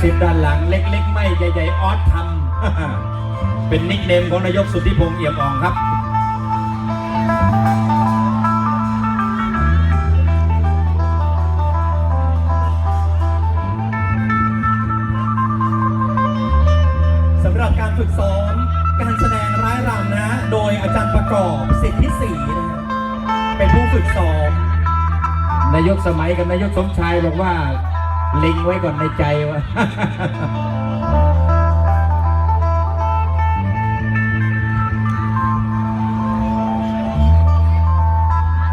ซิบด้านหลังเล็ก ๆ ไม่ใหญ่ๆออสทำเป็นนิกเนมของนายกสุทธิพงษ์เอี่ยมอ่องครับสำหรับการฝึกซ้อมการแสดงร้ายรำนะ โดยอาจารย์ประกอบสิทธิศรีนะเป็นผู้ฝึกซ้อมนายกสมัยกับนายกสมชายบอกว่า ล็งไว้ก่อนในใจว่า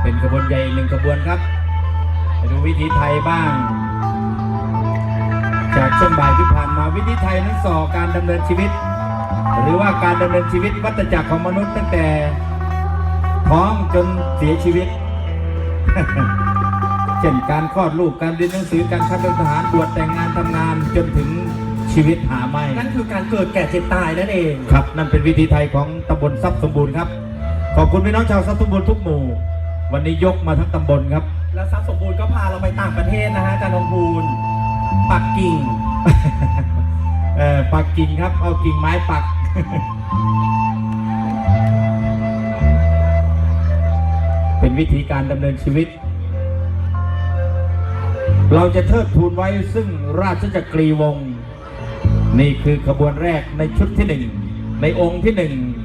เป็นขบวนใหญ่อีกหนึ่งขบวนครับไปดูวิถีไทยบ้าง จากช่วงบ่ายที่ผ่านมาวิถีไทยนั้นส่อการดำเนินชีวิต หรือว่าการดำเนินชีวิตวัฏจักรของมนุษย์ตั้งแต่ท้องจนเสียชีวิต ช่นการคลอดลูกการเรียนหนังสือการคัดเลือกทหารบวชแต่งงานทำงานจนถึงชีวิตหาไม่ นั่นคือการเกิดแก่เจ็บตายนั่นเองครับ นั่นเป็นวิธีไทยของตำบลทรัพย์สมบูรณ์ครับ ขอบคุณพี่น้องชาวทรัพย์สมบูรณ์ทุกหมู่ วันนี้ยกมาทั้งตำบลครับ และทรัพย์สมบูรณ์ก็พาเราไปต่างประเทศนะฮะอาจารย์ทองบูลปักกิ่งเออปักกิ่งครับ เอากิ่งไม้ปักเป็นวิธีการดำเนินชีวิต เราจะเทิดทูนไว้ซึ่งราชจักรีวงศ์นี่คือขบวนแรกในชุดที่หนึ่งในองค์ที่หนึ่งอง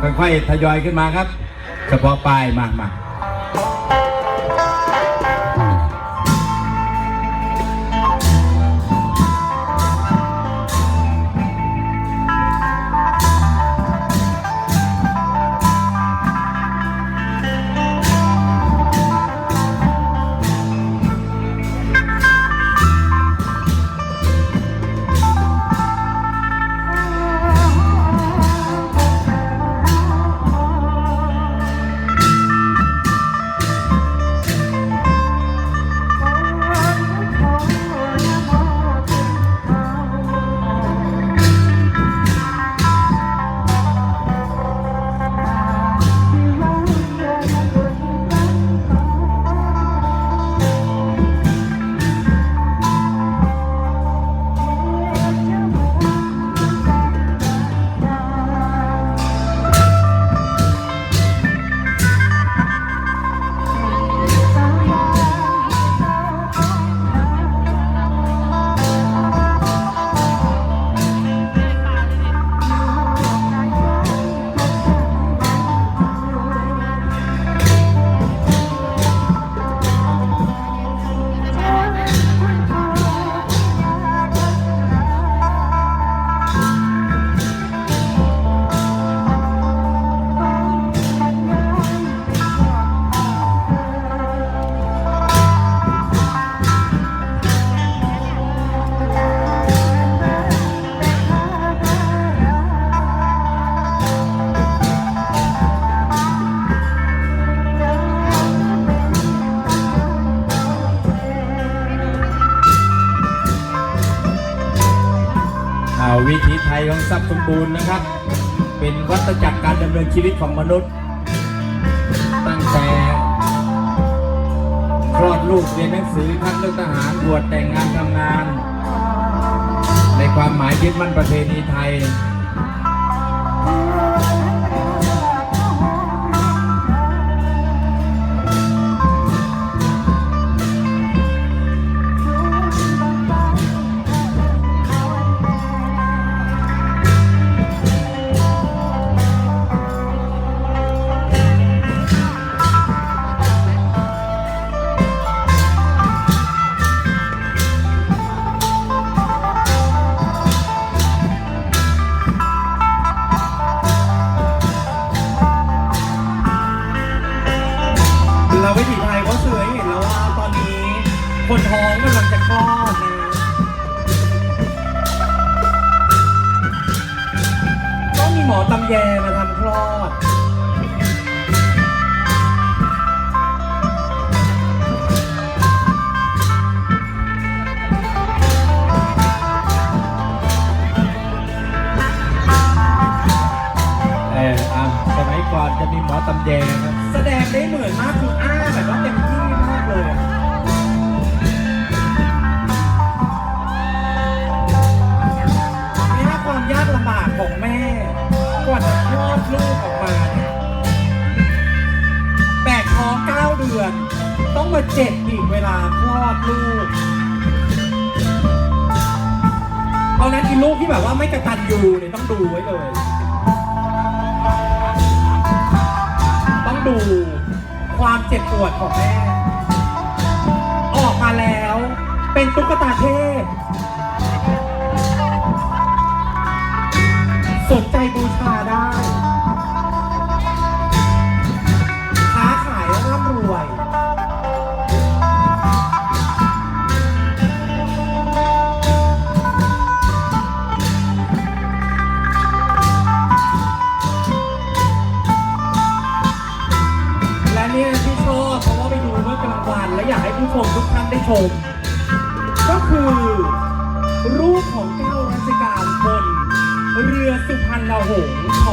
ค่อยๆทยอยขึ้นมาครับ เฉพาะปลายมามา บูรณ์นะครับ เป็นวัฏจักรการดำเนินชีวิตของมนุษย์ ตั้งแต่คลอดลูกเรียนหนังสือคัดเลือกทหารบวชแต่งงานทำงาน ในความหมายยึดมั่นประเพณีไทย คนท้องกำลังจะคลอดนะต้องมีหมอตำแยมาทำคลอด เอออะสมัยก่อนจะมีหมอตำแยครับ แสดงได้เหมือนมากคืออ้ ลูกออกมาเนี่ยแบกท้องเก้าเดือน ต้องมาเจ็บอีกเวลาคลอดลูกเพราะฉะนั้นอีลูกที่แบบว่าไม่กระตันยูเนี่ยต้องดูไว้เลย ต้องดูความเจ็บปวดของแม่ ออกมาแล้วเป็นตุ๊กตาเทพ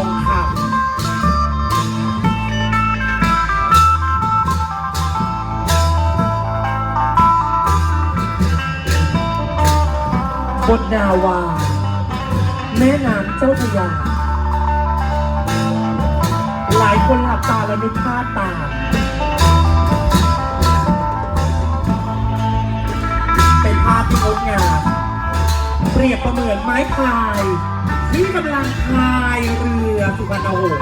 องคำบนนาวา แม่น้ำเจ้าพระยา หลายคนหลับตาแล้วนึกภาพตามเป็นภาพที่งดงามเปรียบประเหมือนไม้พาย ที่กำลังพายเรือสุพรรณหงส์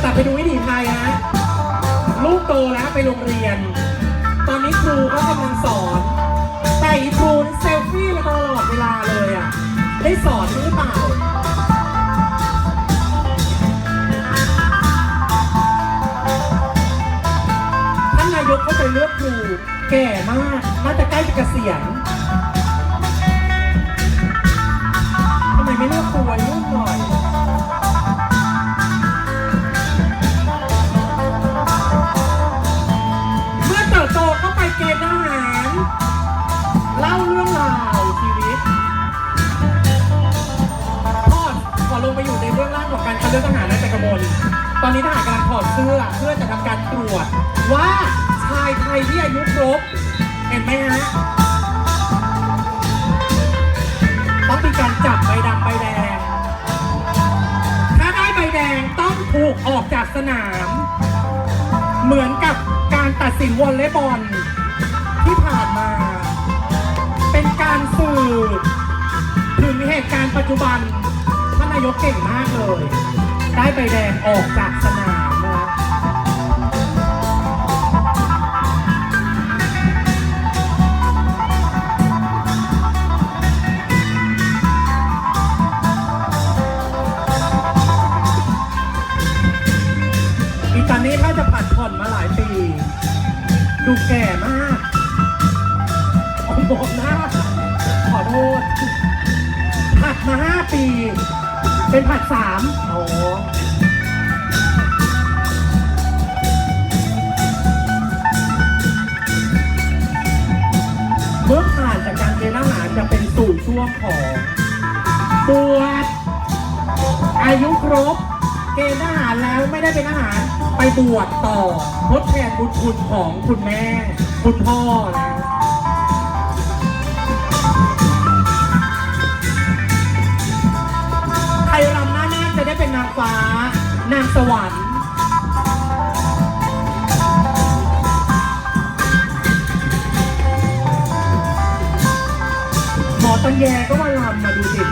แต่ไปดูวิถีไทยฮะลูกโตแล้วไปโรงเรียน ตอนนี้ครูก็กำลังสอน แต่อีครูนเซลฟี่มาตลอดเวลาเลยอะ ได้สอนหรือ แก่มาก น่าจะใกล้จะเกษียณทำไมไม่เลือกครูวัยรุ่นหน่อยเมื่อเติบโตเข้าไปเกณฑ์ทหารเล่าเรื่องราวชีวิตพอดขอลงไปอยู่ในเบื้องล่างของการคัดเลือกทหารนะจักรบลตอนนี้ทหารกำลังถอดเสื้อเพื่อจะทำการตรวจว่าายไทยที่อายุครบ เห็นไหมฮะ ต้องมีการจับใบดำใบแดง ถ้าได้ใบแดงต้องถูกออกจากสนาม เหมือนกับการตัดสินวอลเลย์บอลที่ผ่านมา เป็นการสื่อถึงเหตุการณ์ปัจจุบันท่านนายกเก่งมากเลย ได้ใบแดงออกจากสนาม ดูแก่มากอมบอกนะขอโทษ ผัดมาห้าปี เป็นผัดสามโอ้เมื่อผ่านจากการเกณฑ์ทหารจะเป็นสู่ช่วงของบวชอายุครบ เกณฑ์ทหารแล้วไม่ได้เป็นทหาร ไปบวชต่อทดแทนบุญคุณของคุณแม่ คุณพ่อนะใครรำหน้านาจะได้เป็นนางฟ้า นางสวรรค์หมอตังแยก็มาลำมาดูสิ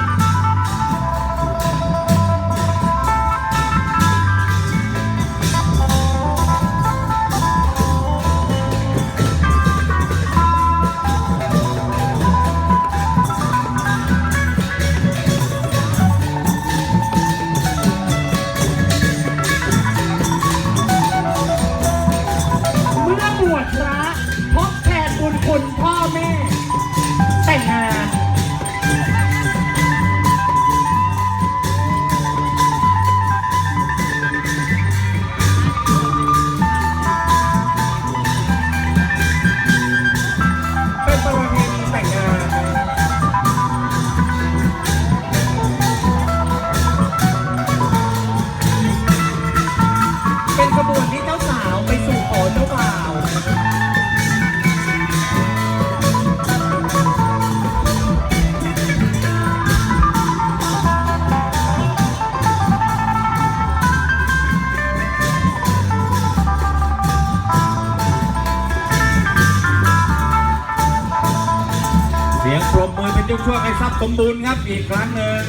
สมบูรณ์ครับอีกครั้งหนึ่ง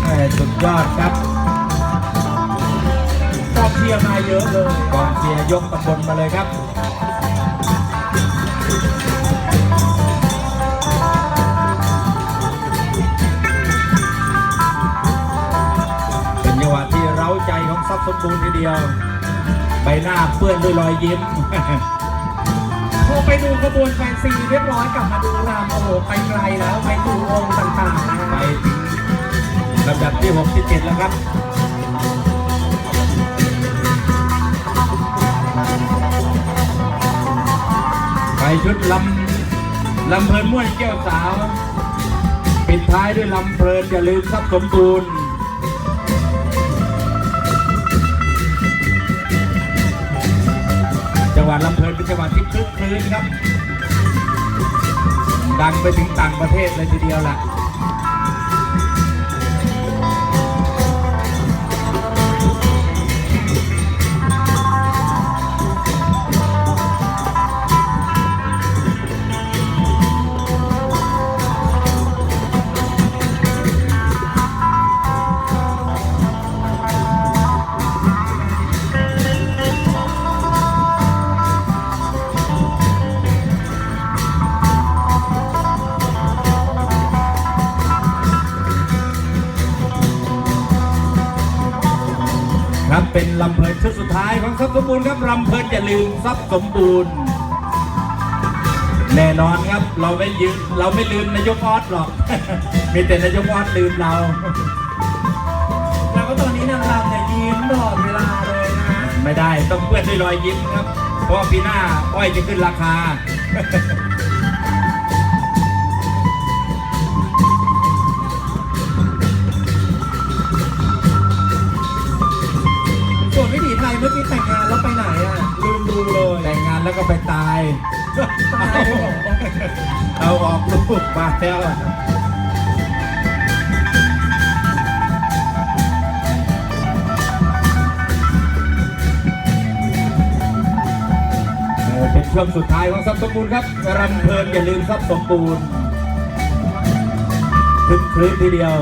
แหม่สุดยอดครับกองเชียร์มาเยอะเลยกองเชียร์ยกตำบลมาเลยครับเป็นจังหวะที่เร้าใจของทรัพย์สมบูรณ์ทีเดียว ใบหน้าเปื้อนด้วยรอยยิ้มพอ ไปดูขบวนแฟนซีเรียบร้อยกลับมาดูรำโอ้โหไปไกลแล้วไปดูองค์ต่างๆนะไปฮะถึงลำดับที่ 67 แล้วครับ ไปชุดลำลำเพลินม่วนแก้วสาว ปิดท้ายด้วยลำเพลินอย่าลืมทรัพย์สมบูรณ์ จังหวัดที่คลึกคลื้นครับ ดังไปถึงต่างประเทศเลยทีเดียวล่ะ เป็นลำเพลินชุดสุดท้ายของทรัพย์สมบูรณ์ครับลำเพลินอย่าลืมทรัพย์สมบูรณ์ แน่นอนครับเราไม่ยืมเราไม่ลืมนายกออสหรอก มีแต่นายกออสลืมเราแล้วก็ตอนนี้นางรำเนี่ยยิ้มตลอดเวลาเลยนะฮะไม่ได้ต้องเพื่อนด้วยรอยยิ้มครับ เพราะว่าปีหน้าอ้อยจะขึ้นราคา ไปตายตายเลยเหรอเอาออกลูกมาแล้วเอ่อเป็นช่วงสุดท้ายของทรัพย์สมบูรณ์ครับรำเพลินอย่าลืมทรัพย์สมบูรณ์คลึกคลื้นทีเดียว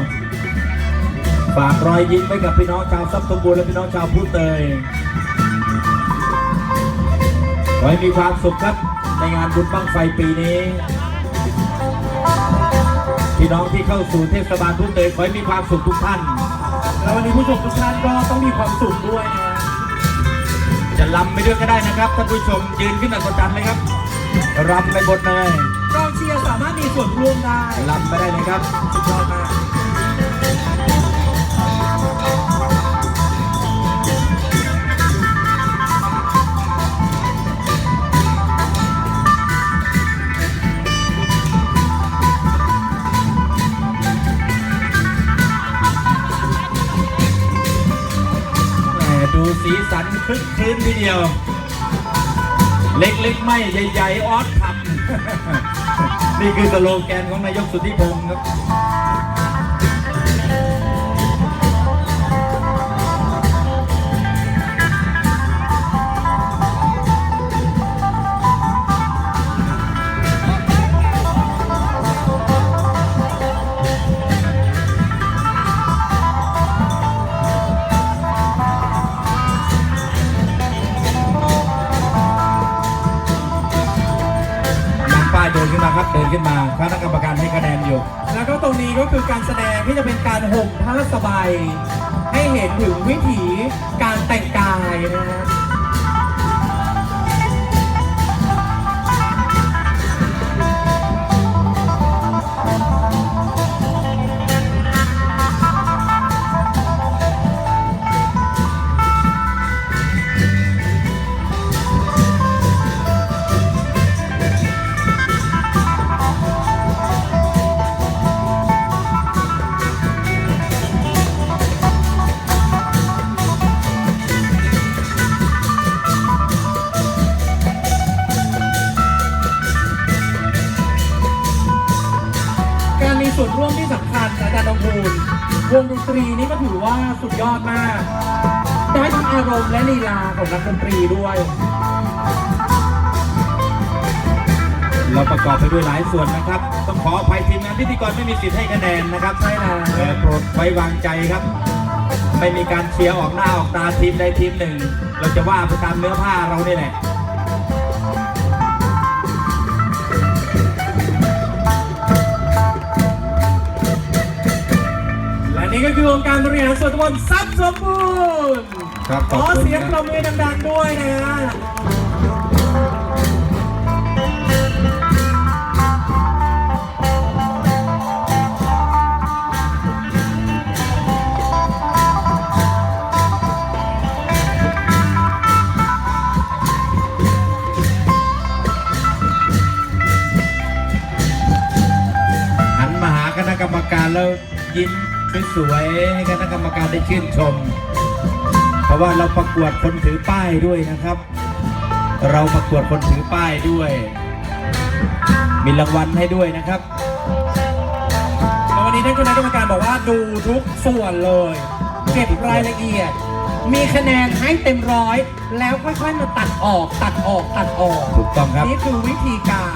ฝากรอยยิ้มไว้กับพี่น้องชาวทรัพย์สมบูรณ์และพี่น้องชาวผู้เตยขอ ให้มีความสุขครับในงานบุญบั้งไฟปีนี้ พี่น้องที่เข้าสู่เทศบาลผู้เตยขอให้มีความสุขทุกท่าน แล้ววันนี้ผู้ชมทุกท่านก็ต้องมีความสุขด้วยนะจะลำไปด้วยก็ได้นะครับท่านผู้ชมยืนขึ้นอัศจรรย์เลยครับรำไปบนเลยกองเชียร์สามารถมีส่วนร่วมได้ลำไปได้เลยครับสุดยอดมาก สีสันคลึกคลื้นทีเดียว เล็กๆไม่ใหญ่ๆออสทำนี่คือสโลแกนของนายกสุทธิพงศ์ครับ ขึ้นมาครับเดินขึ้นมาคณะกรรมการให้คะแนนอยู่ แล้วก็ตรงนี้ก็คือการแสดงที่จะเป็นการห่มผ้าสบายให้เห็นถึงวิถีการแต่งกายนะฮะ วงดนตรีนี่ก็ถือว่าสุดยอดมาก ได้ทั้งอารมณ์และลีลาของนักดนตรีด้วย เราประกอบไปด้วยหลายส่วนนะครับ ต้องขออภัยทีมงานพิธีกรไม่มีสิทธิ์ให้คะแนนนะครับใช่แล้วเอ่อโปรดไว้วางใจครับ ไม่มีการเชียร์ออกหน้าออกตาทีมใดทีมหนึ่ง เราจะว่าไปตามเนื้อผ้าเรานี่แหละ ก็คือองค์การบริหารส่วนตำบลทรัพย์สมบูรณ์ครับขขอบอคุณ เสียงปรบบมือดังๆด้วยนะฮะหันมาหาคณะกรรมการแล้วยิ้ม สวยๆให้คณะกรรมการได้ชื่นชม เพราะว่าเราประกวดคนถือป้ายด้วยนะครับ เราประกวดคนถือป้ายด้วย มีรางวัลให้ด้วยนะครับแล้ววันนี้ท่านคณะกรรมการบอกว่าดูทุกส่วนเลย เก็บรายละเอียด มีคะแนนให้เต็มร้อย แล้วค่อยๆมาตัดออกตัดออกตัดออก ถูกต้องครับ นี่คือวิธีการ